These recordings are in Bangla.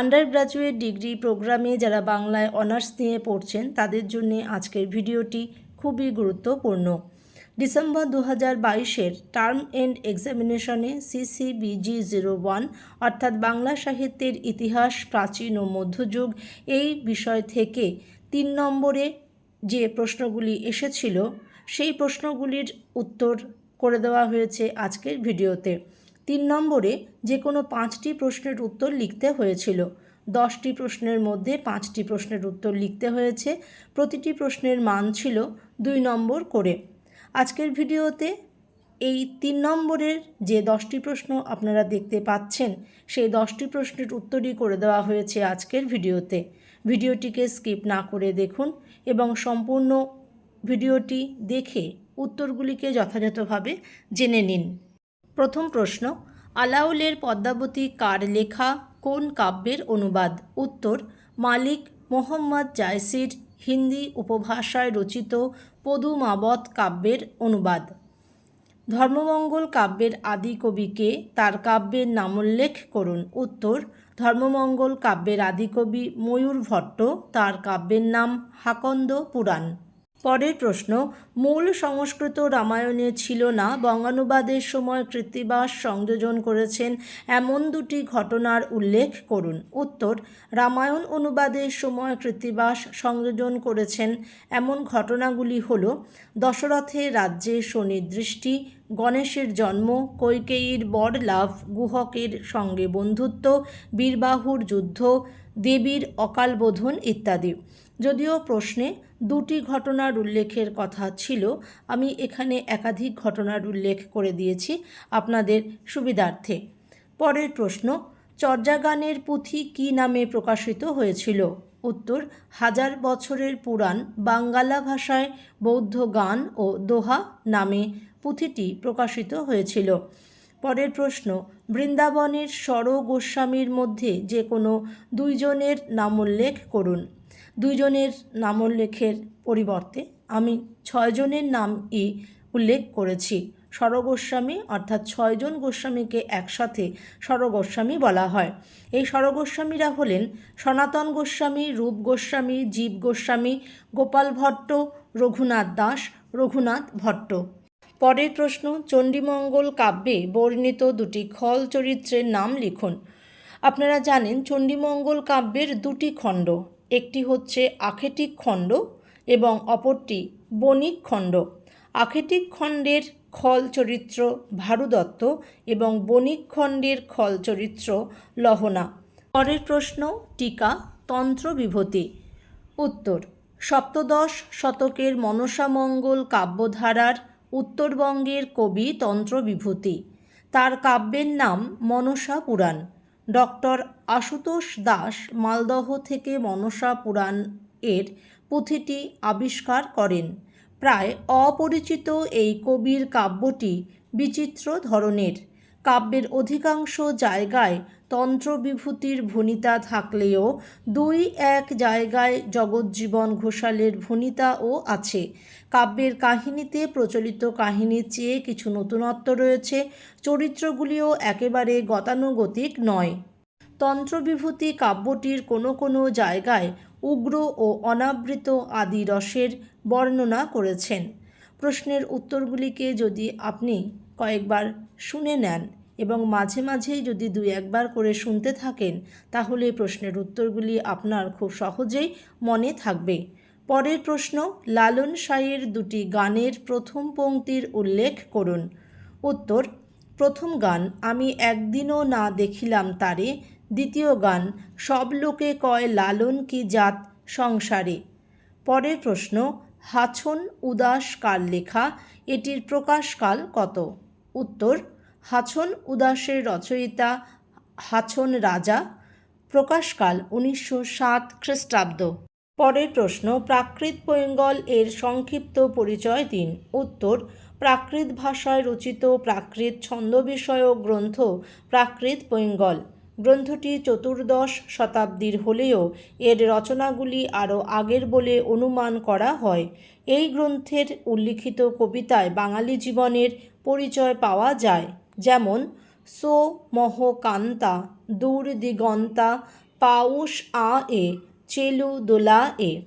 আন্ডার গ্র্যাজুয়েট ডিগ্রি প্রোগ্রামে যারা বাংলায় অনার্স নিয়ে পড়ছেন, তাদের জন্য আজকের ভিডিওটি খুবই গুরুত্বপূর্ণ। ডিসেম্বর দু হাজার বাইশের টার্ম এন্ড এক্সামিনেশনে সিসিবিজি জিরো ওয়ান অর্থাৎ বাংলা সাহিত্যের ইতিহাস, প্রাচীন ও মধ্যযুগ, এই বিষয় থেকে তিন নম্বরে যে প্রশ্নগুলি এসেছিল, সেই প্রশ্নগুলির উত্তর করে দেওয়া হয়েছে আজকের ভিডিওতে। তিন নম্বরে যে কোনো পাঁচটি প্রশ্নের উত্তর লিখতে হয়েছিল। দশটি প্রশ্নের মধ্যে পাঁচটি প্রশ্নের উত্তর লিখতে হয়েছে। প্রতিটি প্রশ্নের মান ছিল দুই নম্বর করে। আজকের ভিডিওতে এই তিন নম্বরের যে দশটি প্রশ্ন আপনারা দেখতে পাচ্ছেন, সেই দশটি প্রশ্নের উত্তরই করে দেওয়া হয়েছে আজকের ভিডিওতে। ভিডিওটিকে স্কিপ না করে দেখুন এবং সম্পূর্ণ ভিডিওটি দেখে উত্তরগুলিকে যথাযথভাবে জেনে নিন। প্রথম প্রশ্ন, আলাউলের পদ্মাবতী কার লেখা কোন কাব্যের অনুবাদ? উত্তর, মালিক মোহাম্মদ জায়সির হিন্দি উপভাষায় রচিত পদুমাবত কাব্যের অনুবাদ। ধর্মমঙ্গল কাব্যের আদি কবিকে তার কাব্যের নামোল্লেখ করুন। উত্তর, ধর্মমঙ্গল কাব্যের আদিকবি ময়ূর ভট্ট। তার কাব্যের নাম হাকন্দ পুরাণ। পরের প্রশ্ন, মূল সংস্কৃত রামায়ণে ছিল না, বঙ্গানুবাদের সময় কৃত্তিবাস সংযোজন করেছেন এমন দুটি ঘটনার উল্লেখ করুন। উত্তর, রামায়ণ অনুবাদের সময় কৃত্তিবাস সংযোজন করেছেন এমন ঘটনাগুলি হল, দশরথের রাজ্যে শনির দৃষ্টি গণেশের জন্ম, কৈকেয়ীর বর লাভ, গুহকের সঙ্গে বন্ধুত্ব, বীরবাহুর যুদ্ধ, দেবীর অকালবোধন ইত্যাদি। যদিও প্রশ্নে দুটি ঘটনার উল্লেখের কথা ছিল, আমি এখানে একাধিক ঘটনার উল্লেখ করে দিয়েছি আপনাদের সুবিধার্থে। পরের প্রশ্ন, চর্যাগানের পুঁথি কী নামে প্রকাশিত হয়েছিল? উত্তর, হাজার বছরের পুরাণ বাঙ্গালা ভাষায় বৌদ্ধ গান ও দোহা নামে পুঁথিটি প্রকাশিত হয়েছিল। পরের প্রশ্ন, বৃন্দাবনের স্বর গোস্বামীর মধ্যে যে কোনো দুইজনের নামোল্লেখ করুন। দুইজনের নামোল্লেখের পরিবর্তে আমি ছয়জনের নামই উল্লেখ করেছি। স্বরগোস্বামী অর্থাৎ ছয়জন গোস্বামীকে একসাথে স্বরগোস্বামী বলা হয়। এই স্বরগোস্বামীরা হলেন সনাতন গোস্বামী, রূপ গোস্বামী, জীব গোস্বামী, গোপাল ভট্ট, রঘুনাথ দাস, রঘুনাথ ভট্ট। পরের প্রশ্ন, চণ্ডীমঙ্গল কাব্যে বর্ণিত দুটি খল চরিত্রের নাম লিখুন। আপনারা জানেন চণ্ডীমঙ্গল কাব্যের দুটি খণ্ড, একটি হচ্ছে আখেটিক খণ্ড এবং অপরটি বণিক খণ্ড। আখেটিক খণ্ডের খল চরিত্র ভারুদত্ত এবং বণিক খণ্ডের খল চরিত্র লহনা। পরের প্রশ্ন, টিকা, তন্ত্র বিভূতি। উত্তর, সপ্তদশ শতকের মনসামঙ্গল কাব্যধারার উত্তরবঙ্গের কবি তন্ত্র বিভূতি তার কাব্যের নাম মনসা পুরাণ। ডক্টর আশুতোষ দাস মালদহ থেকে মনসা পুরাণ এর পুঁথিটি আবিষ্কার করেন। প্রায় অপরিচিত এই কবির কাব্যটি বিচিত্র ধরনের। কাব্যের অধিকাংশ জায়গায় তন্ত্রবিভূতির ভনিতা থাকলেও দুই এক জায়গায় জগজ্জীবন ঘোষালের ভনিতাও আছে। কাব্যের কাহিনীতে প্রচলিত কাহিনীর চেয়ে কিছু নতুনত্ব রয়েছে, চরিত্রগুলিও একেবারে গতানুগতিক নয়। তন্ত্রবিভূতি কাব্যটির কোনো কোনো জায়গায় উগ্র ও অনাবৃত আদি রসের বর্ণনা করেছেন। প্রশ্নের উত্তরগুলিকে যদি আপনি কয়েকবার শুনে নেন এবং মাঝে মাঝেই যদি দুই একবার করে শুনতে থাকেন, তাহলে প্রশ্নের উত্তরগুলি আপনার খুব সহজেই মনে থাকবে। পরের প্রশ্ন, লালন সাইয়ের দুটি গানের প্রথম পংক্তির উল্লেখ করুন। উত্তর, প্রথম গান আমি একদিনও না দেখিলাম তারে, দ্বিতীয় গান, সব লোকে কয় লালন কি জাত সংসারে। পরের প্রশ্ন, হাছন উদাস কার লেখা, এটির প্রকাশকাল কত? উত্তর হাছন উদাসের রচয়িতা হাছন রাজা, প্রকাশকাল উনিশশো সাত খ্রিস্টাব্দ। পরের প্রশ্ন, প্রাকৃত পৈঙ্গল এর সংক্ষিপ্ত পরিচয় দিন। উত্তর, প্রাকৃত ভাষায় রচিত প্রাকৃত ছন্দ বিষয়ক গ্রন্থ প্রাকৃত পৈঙ্গল। গ্রন্থটি চতুর্দশ শতাব্দীর হলেও এর রচনাগুলি আরও আগের বলে অনুমান করা হয়। এই গ্রন্থের উল্লিখিত কবিতায় বাঙালি জীবনের পরিচয় পাওয়া যায়। যেমন সো মহ কান্তা দূর দিগন্তা পাউস আ এ, চেলু দোলা এ।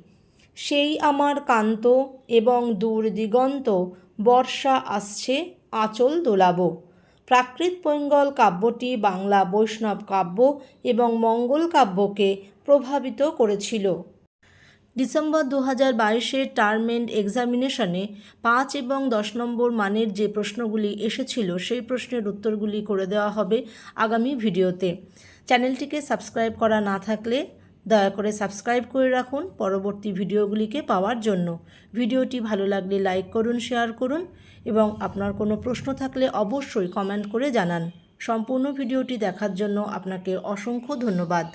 সেই আমার কান্ত এবং দূর দিগন্ত বর্ষা আসছে, আঁচল দোলাব। প্রাকৃত পৈঙ্গল কাব্যটি বাংলা বৈষ্ণব কাব্য এবং মঙ্গল কাব্যকে প্রভাবিত করেছিল। ডিসেম্বর দু হাজার বাইশের টার্ম এন্ড এক্সামিনেশনে পাঁচ এবং দশ নম্বর মানের যে প্রশ্নগুলি এসেছিল, সেই প্রশ্নের উত্তরগুলি করে দেওয়া হবে আগামী ভিডিওতে। চ্যানেলটিকে সাবস্ক্রাইব করা না থাকলে দয়া করে সাবস্ক্রাইব করে রাখুন পরবর্তী ভিডিওগুলিকে পাওয়ার জন্য। ভিডিওটি ভালো লাগলে লাইক করুন, শেয়ার করুন এবং আপনার কোনো প্রশ্ন থাকলে অবশ্যই কমেন্ট করে জানান। সম্পূর্ণ ভিডিওটি দেখার জন্য আপনাকে অসংখ্য ধন্যবাদ।